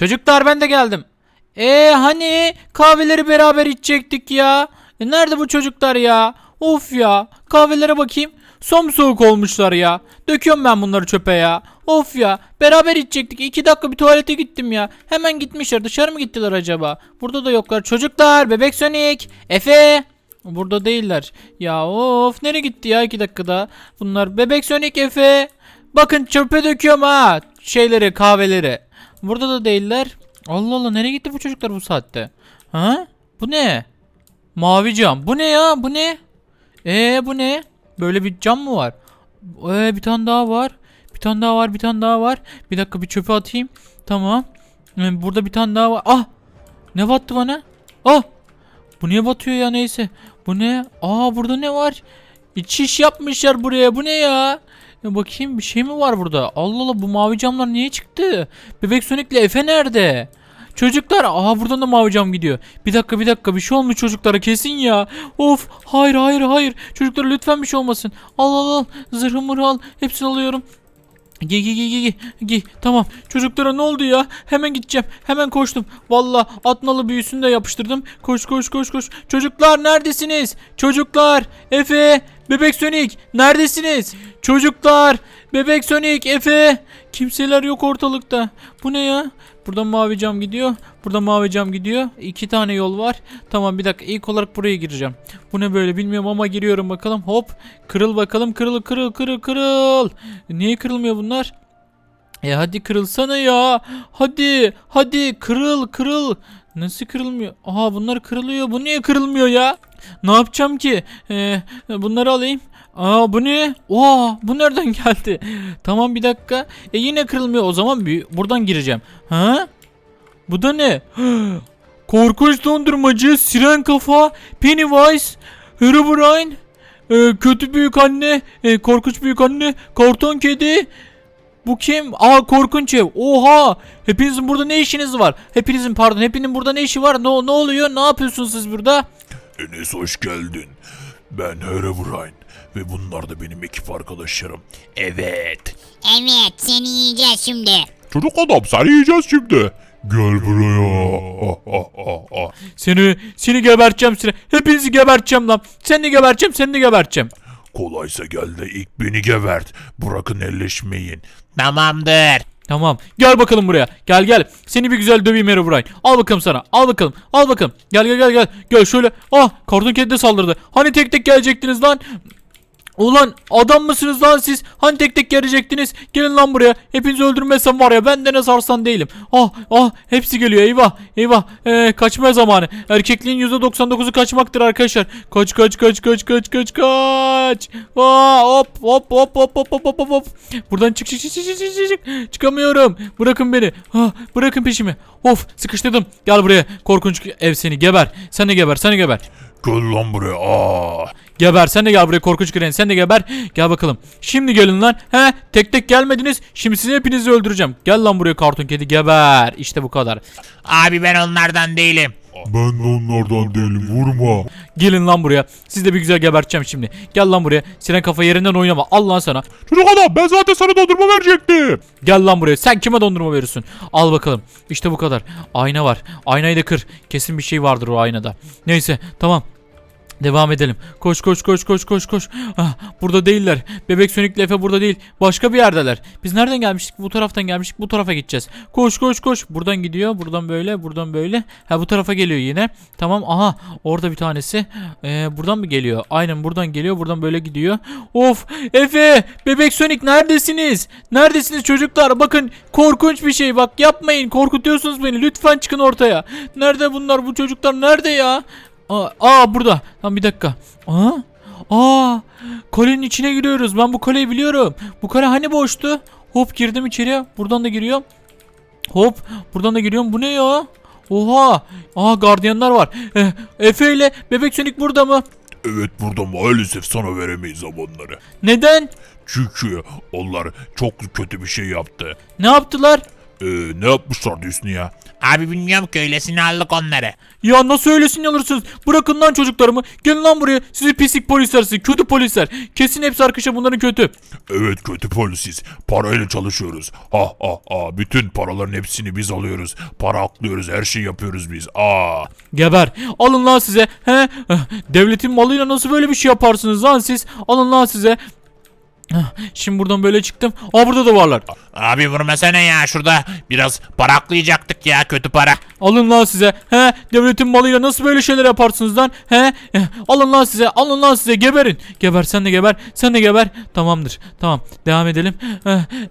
Çocuklar ben de geldim. E hani kahveleri beraber içecektik ya. E, nerede bu çocuklar ya? Of ya. Kahvelere bakayım. Somsoğuk olmuşlar ya. Döküyorum ben bunları çöpe ya. Of ya. Beraber içecektik. İki dakika bir tuvalete gittim ya. Hemen gitmişler. Dışarı mı gittiler acaba? Burada da yoklar. Çocuklar. Bebek Sonic. Efe. Burada değiller. Ya of. Nereye gitti ya iki dakikada? Bunlar. Bebek Sonic Efe. Bakın çöpe döküyorum ha. Şeyleri kahveleri. Burada da değiller. Allah Allah nereye gitti bu çocuklar bu saatte? Ha? Bu ne? Mavi cam. Bu ne ya? Bu ne? Ee bu ne? Böyle bir cam mı var? Ee bir tane daha var. Bir tane daha var. Bir tane daha var. Bir dakika bir çöpe atayım. Tamam. Ee, burada bir tane daha var. Ah! Ne battı bana? Ah! Bu niye batıyor ya neyse. Bu ne? Aa burada ne var? İç iş yapmışlar buraya. Bu ne ya? Ya bakayım bir şey mi var burada? Allah Allah bu mavi camlar niye çıktı? Bebek Sonic'le Efe nerede? Çocuklar aha buradan da mavi cam gidiyor. Bir dakika bir dakika bir şey olmuş çocuklara kesin ya. Of hayır hayır hayır. Çocuklara lütfen bir şey olmasın. Al al al zırhı mırhı al hepsini alıyorum. Giy giy giy giy giy tamam çocuklara ne oldu ya hemen gideceğim hemen koştum valla atnalı büyüsünü de yapıştırdım koş koş koş koş çocuklar neredesiniz çocuklar Efe bebek Sonic neredesiniz? Çocuklar bebek Sonic Efe. Kimseler yok ortalıkta. Bu ne ya? Buradan mavi cam gidiyor buradan mavi cam gidiyor. İki tane yol var. Tamam bir dakika. İlk olarak buraya gireceğim. Bu ne böyle bilmiyorum ama giriyorum bakalım. Hop kırıl bakalım. Kırıl kırıl kırıl kırıl. Niye kırılmıyor bunlar? E hadi kırılsana ya. Hadi hadi. Kırıl kırıl. Nasıl kırılmıyor? Aha bunlar kırılıyor. Bu niye kırılmıyor ya? Ne yapacağım ki? Ee, bunları alayım. Aa bu ne? Oha bu nereden geldi? Tamam bir dakika. E yine kırılmıyor. O zaman bir buradan gireceğim. Ha? Bu da ne? Korkunç dondurmacı, siren kafa, Pennywise, Herobrine, e, kötü büyük anne, e, korkunç büyük anne, karton kedi, bu kim? Aa korkunç ev. Oha! Hepinizin burada ne işiniz var? Hepinizin pardon, hepinin burada ne işi var? Ne ne oluyor? Ne yapıyorsunuz siz burada? Enes hoş geldin. Ben Herobrine ve bunlar da benim ekip arkadaşlarım. Evet. Evet seni yiyeceğiz şimdi. Çocuk adam seni yiyeceğiz şimdi. Gel buraya. Ah, ah, ah, ah. Seni seni geberteceğim seni. Hepinizi geberteceğim lan. Seni de geberteceğim, seni de geberteceğim. Kolaysa gel de ilk beni gevert. Bırakın elleşmeyin. Tamamdır. Tamam. Gel bakalım buraya. Gel gel. Seni bir güzel döveyim Herobrine. Al bakalım sana. Al bakalım. Al bakalım. Gel gel gel gel. Gel şöyle. Ah, karton kedi de saldırdı. Hani tek tek gelecektiniz lan? Ulan adam mısınız lan siz? Hani tek tek gelecektiniz? Gelin lan buraya. Hepinizi öldürmezsem var ya ben de ne sarsan değilim. Ah ah hepsi geliyor eyvah eyvah. Ee, kaçma zamanı. Erkekliğin %99'u kaçmaktır arkadaşlar. Kaç kaç kaç kaç kaç kaç kaç. Aa, hop hop hop hop hop hop hop hop. Buradan çık çık çık çık çık çık çık. Çıkamıyorum. Bırakın beni. Ah, bırakın peşimi. Of sıkıştırdım. Gel buraya. Korkunç ev seni geber. Sen de geber sen de geber. Gel lan buraya. Aa. Geber sen de gel buraya korkunç kren sen de geber. Gel bakalım. Şimdi gelin lan. He tek tek gelmediniz. Şimdi sizi hepinizi öldüreceğim. Gel lan buraya karton kedi geber. İşte bu kadar. Abi ben onlardan değilim. Ben de onlardan değilim. Vurma. Gelin lan buraya. Siz de bir güzel geberteceğim şimdi. Gel lan buraya. Siren kafa yerinden oynama. Al lan sana. Çocuk adam ben zaten sana dondurma verecektim. Gel lan buraya. Sen kime dondurma veriyorsun? Al bakalım. İşte bu kadar. Ayna var. Aynayı da kır. Kesin bir şey vardır o aynada. Neyse tamam. Devam edelim. Koş koş koş koş koş koş. Ah, burada değiller. Bebek Sönük'le Efe burada değil. Başka bir yerdeler. Biz nereden gelmiştik? Bu taraftan gelmiştik. Bu tarafa gideceğiz. Koş koş koş. Buradan gidiyor. Buradan böyle. Buradan böyle. Ha bu tarafa geliyor yine. Tamam. Aha. Orada bir tanesi. Ee, buradan mı geliyor? Aynen buradan geliyor. Buradan böyle gidiyor. Of. Efe. Bebek Sonic neredesiniz? Neredesiniz çocuklar? Bakın korkunç bir şey. Bak yapmayın. Korkutuyorsunuz beni. Lütfen çıkın ortaya. Nerede bunlar? Bu çocuklar nerede ya? Aa, aa burada. Tamam bir dakika. Aa, aa, kalenin içine giriyoruz. Ben bu kaleyi biliyorum. Bu kale hani boştu? Hop girdim içeriye. Buradan da giriyorum. Hop buradan da giriyorum. Bu ne ya? Oha. Aa gardiyanlar var. Eh, Efe ile Bebek Sonic burada mı? Evet burada maalesef sana veremeyiz onları. Neden? Çünkü onlar çok kötü bir şey yaptı. Ne yaptılar? Ee, ne yapmışlardı Hüsnü ya? Abi bilmiyorum ki öylesine aldık onları. Ya nasıl öylesini alırsınız? Bırakın lan çocuklarımı. Gelin lan buraya. Sizi pislik polisler, sizi kötü polisler. Kesin hepsi arkadaşlar bunların kötü. Evet kötü polisiz. Parayla çalışıyoruz. Ha ha ha. Bütün paraların hepsini biz alıyoruz. Para aklıyoruz. Her şeyi yapıyoruz biz. Aa. Geber. Alın lan size. He? Devletin malıyla nasıl böyle bir şey yaparsınız lan siz? Alın lan size. Şimdi buradan böyle çıktım. Aa burada da varlar. Abi vurmasana ya şurada biraz para aklayacaktık ya kötü para. Alın lan size. He? Devletin malıyla nasıl böyle şeyler yaparsınız lan? He? Alın lan size. Alın lan size. Geberin. Geber sen de geber. Sen de geber. Tamamdır. Tamam. Devam edelim.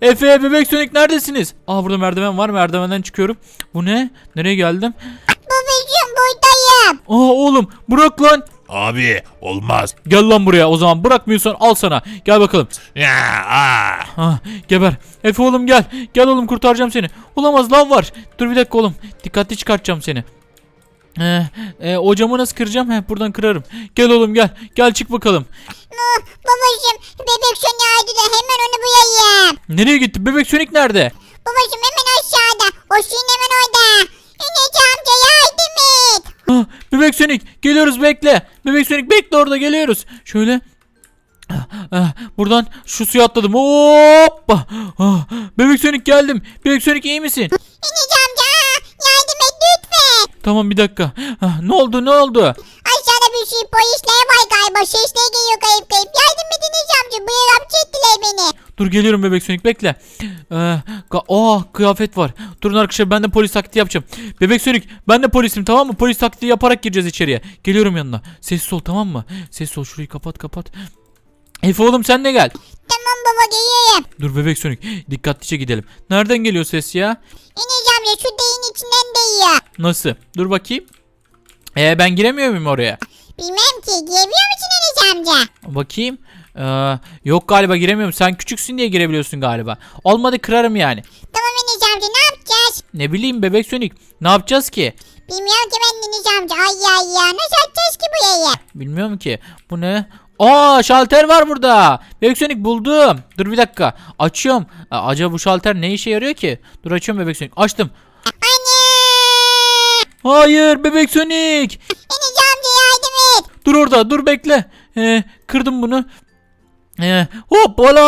Efe bebek sönük neredesiniz? Aa burada merdiven var. Merdivenden çıkıyorum. Bu ne? Nereye geldim? Babacığım buradayım. Aa oğlum bırak lan. Abi olmaz. Gel lan buraya o zaman bırakmıyorsan al sana. Gel bakalım. Ya aa. Ah, geber. Efe oğlum gel. Gel oğlum kurtaracağım seni. Olamaz lav var. Dur bir dakika oğlum. Dikkatli çıkartacağım seni. Ee, e, o camı nasıl kıracağım? Heh, buradan kırarım. Gel oğlum gel. Gel çık bakalım. Ah, babacığım bebek aldı da hemen onu bulayım. Nereye gitti? Bebek Sonic nerede? Babacığım hemen aşağıda. O şeyin hemen orada. Enes amca yardım et. Ah, Bebek Sonic geliyoruz bekle. Bebek Sonic bekle orada geliyoruz. Şöyle. Ah, ah, Buradan şu suya atladım. Hoppa. Ah, Bebek Sonic geldim. Bebek Sonic iyi misin? Amca ah, yardım et lütfen. Tamam bir dakika. Ne oldu ne oldu? Aşağıda bir şey polisler var galiba. Sesler geliyor kayıp kayıp. Yardım et Enes amca. Bu hapçı ettiler beni. Dur geliyorum bebek sönük bekle. Ee, oh kıyafet var. Durun arkadaşlar ben de polis taklidi yapacağım. Bebek sönük ben de polisim tamam mı? Polis taklidi yaparak gireceğiz içeriye. Geliyorum yanına. Sessiz ol tamam mı? Sessiz ol şurayı kapat kapat. Efe oğlum sen de gel. Tamam baba geliyorum. Dur bebek sönük dikkatlice gidelim. Nereden geliyor ses ya? Enes amca şu deyin içinden değiyor. Nasıl? Dur bakayım. Ee, ben giremiyor muyum oraya? Bilmem ki giyebiliyor musun Enes amca? Bakayım. Ee, yok galiba giremiyorum. Sen küçüksün diye girebiliyorsun galiba. Olmadı kırarım yani. Tamam Enes amca ne yapacağız? Ne bileyim bebek sönük. Ne yapacağız ki? Bilmiyorum ki ben Enes amca. Ay ay ya nasıl açacağız ki burayı? Bilmiyorum ki. Bu ne? Aa şalter var burada. Bebek Sonic buldum. Dur bir dakika. Açıyorum. Aa, acaba bu şalter ne işe yarıyor ki? Dur açıyorum Bebek Sonic. Açtım. Hayır Bebek Sonic. Enes amca yardım et. Dur orada dur bekle. Ee, kırdım bunu. Ee, hoppala.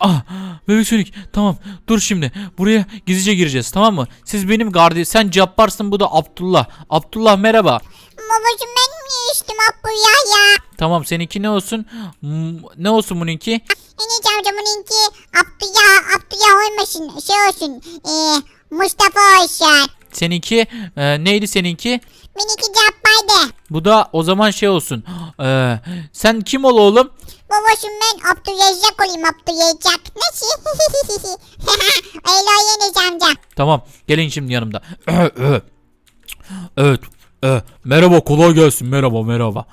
Ah, Bebek Sonic tamam dur şimdi buraya gizlice gireceğiz tamam mı? Siz benim gardi sen Cabbarsın bu da Abdullah. Abdullah merhaba. Babacım ben niye içtim Abdullah ya? Tamam seninki ne olsun? Ne olsun bununki? Enes amca bununki Abdullah, Abdullah olmasın. Şey olsun. Ee, Mustafa olsun. Seninki e, neydi seninki? Benimki Cabbar'dı. Bu da o zaman şey olsun. Ee, sen kim ol oğlum? Babacım ben Abdülrezzak olayım Abdülrezzak. Nasıl? Öyle o Enes amca. Tamam gelin şimdi yanımda. evet. e, merhaba kolay gelsin merhaba merhaba.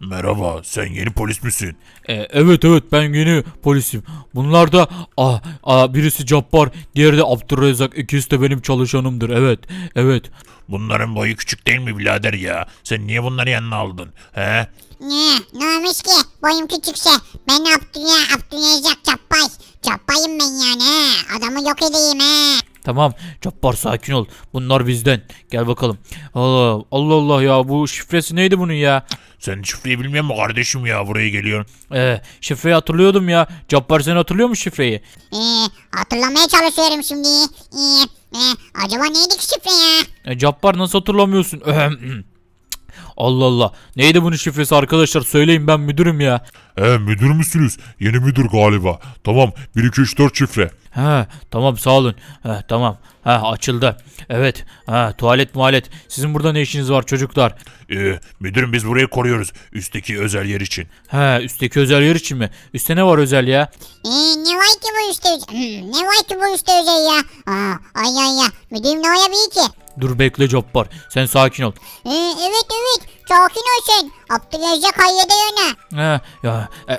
Merhaba sen yeni polis misin? E, evet evet ben yeni polisim. Bunlar da ah, ah, birisi Cabbar diğeri de Abdurrezzak ikisi de benim çalışanımdır evet evet. Bunların boyu küçük değil mi birader ya? Sen niye bunları yanına aldın? He? Ne? Ne olmuş ki? Boyum küçükse. Ben Abdülrezzak Cappay. Cappayım ben yani he. Adamı yok edeyim he. Tamam Cabbar sakin ol bunlar bizden gel bakalım. Allah Allah Allah ya bu şifresi neydi bunun ya? Sen şifreyi bilmiyor musun kardeşim ya buraya geliyorsun? Ee, şifreyi hatırlıyordum ya. Cabbar sen hatırlıyor musun şifreyi? Ee, hatırlamaya çalışıyorum şimdi. Ee, e, acaba neydi ki şifre ya? E, Cabbar nasıl hatırlamıyorsun? Allah Allah. Neydi bunun şifresi arkadaşlar? Söyleyin ben müdürüm ya. He müdür müsünüz? Yeni müdür galiba. Tamam 1 2 3 4 şifre. He tamam sağ olun. He tamam. He açıldı. Evet. He tuvalet muhalet. Sizin burada ne işiniz var çocuklar? Ee, müdürüm biz burayı koruyoruz. Üstteki özel yer için. He üstteki özel yer için mi? Üstte ne var özel ya? Ee, ne var ki bu üstte Hmm, ne var ki bu üstte özel ya? Aa, ay ay ya. Müdürüm ne olabilir ki? Dur bekle Cabbar. Sen sakin ol. Ee, evet evet. Sakin ol sen. Abdülrezzak halleder onu. He ya. e,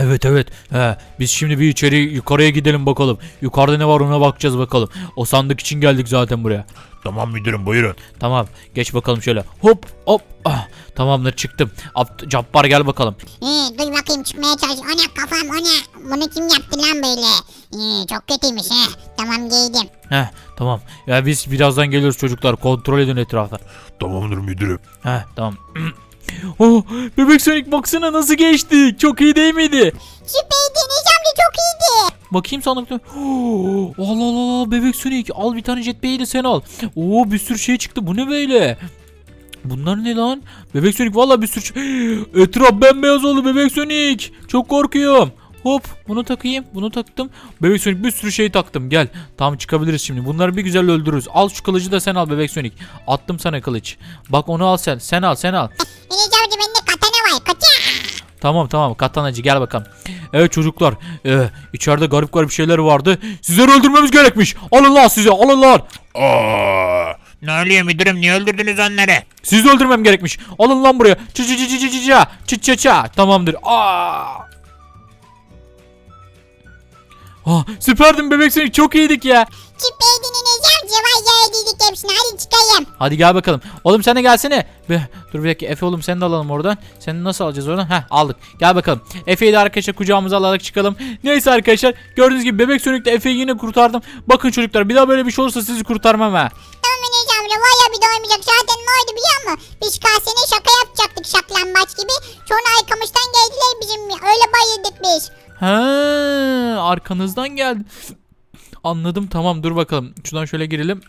Evet evet. He, biz şimdi bir içeri yukarıya gidelim bakalım. Yukarıda ne var ona bakacağız bakalım. O sandık için geldik zaten buraya. Tamam müdürüm buyurun. Tamam geç bakalım şöyle. Hop hop. Ah, tamamdır çıktım. Abd Cabbar gel bakalım. Ee, dur bakayım çıkmaya çalış. O ne kafam o ne? Bunu kim yaptı lan böyle? Ee, çok kötüymüş he. Tamam giydim. Heh tamam. Ya biz birazdan geliyoruz çocuklar. Kontrol edin etrafı. Tamamdır müdürüm. Heh tamam. oh, bebek Sonic baksana nasıl geçtik. Çok iyi değil miydi? Süper Deniz amca çok iyiydi. Bakayım sandıkta. Oh, Allah Allah bebek Sonic al bir tane jetpack'i de sen al. Oo bir sürü şey çıktı. Bu ne böyle? Bunlar ne lan? Bebek Sonic valla bir sürü. Etraf bembeyaz oldu bebek Sonic. Çok korkuyorum. Hop bunu takayım bunu taktım. Bebek Sonic bir sürü şey taktım gel. Tamam çıkabiliriz şimdi. Bunları bir güzel öldürürüz. Al şu kılıcı da sen al bebek Sonic. Attım sana kılıç. Bak onu al sen. Sen al sen al. Bende katana var. Tamam tamam katanacı gel bakalım. Evet çocuklar ee, içeride garip garip şeyler vardı. Sizleri öldürmemiz gerekmiş. Alın lan size alın lan. Aa, Ne oluyor müdürüm niye öldürdünüz onları? Sizi öldürmem gerekmiş. Alın lan buraya. Çı çı çı çı çı çı çı çı çı. Tamamdır. Aa. Ah, süperdin bebek seni çok iyiydik ya. Süper Deniz amca var ya yedik hepsini. Hadi çıkayım. Hadi gel bakalım. Oğlum sen de gelsene. Be, dur bir dakika Efe oğlum seni de alalım oradan. Seni nasıl alacağız oradan? Heh aldık. Gel bakalım. Efe'yi de arkadaşlar kucağımıza alarak çıkalım. Neyse arkadaşlar gördüğünüz gibi bebek sönükle Efe'yi yine kurtardım. Bakın çocuklar bir daha böyle bir şey olursa sizi kurtarmam ha. Tamam Deniz amca var ya bir daha olmayacak. Zaten ne oldu biliyor musun? Biz kasene şaka yapacaktık şaklambaç gibi. Sonra arkamızdan geldiler bizim. Öyle bayıldık biz. Ha, arkanızdan geldi. Anladım tamam dur bakalım. Şuradan şöyle girelim.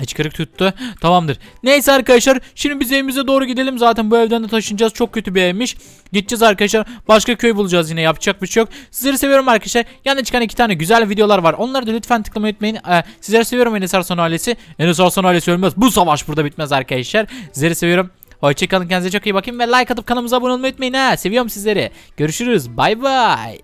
Hıçkırık tuttu. Tamamdır. Neyse arkadaşlar şimdi biz evimize doğru gidelim. Zaten bu evden de taşınacağız. Çok kötü bir evmiş. Gideceğiz arkadaşlar. Başka köy bulacağız yine. Yapacak bir şey yok. Sizleri seviyorum arkadaşlar. Yanında çıkan iki tane güzel videolar var. Onları da lütfen tıklamayı unutmayın. Ee, sizleri seviyorum Enes Arslan ailesi. Enes Arslan ailesi ölmez. Bu savaş burada bitmez arkadaşlar. Sizleri seviyorum. Hoşçakalın kendinize çok iyi bakın ve like atıp kanalımıza abone olmayı unutmayın ha. Seviyorum sizleri. Görüşürüz. Bay bay.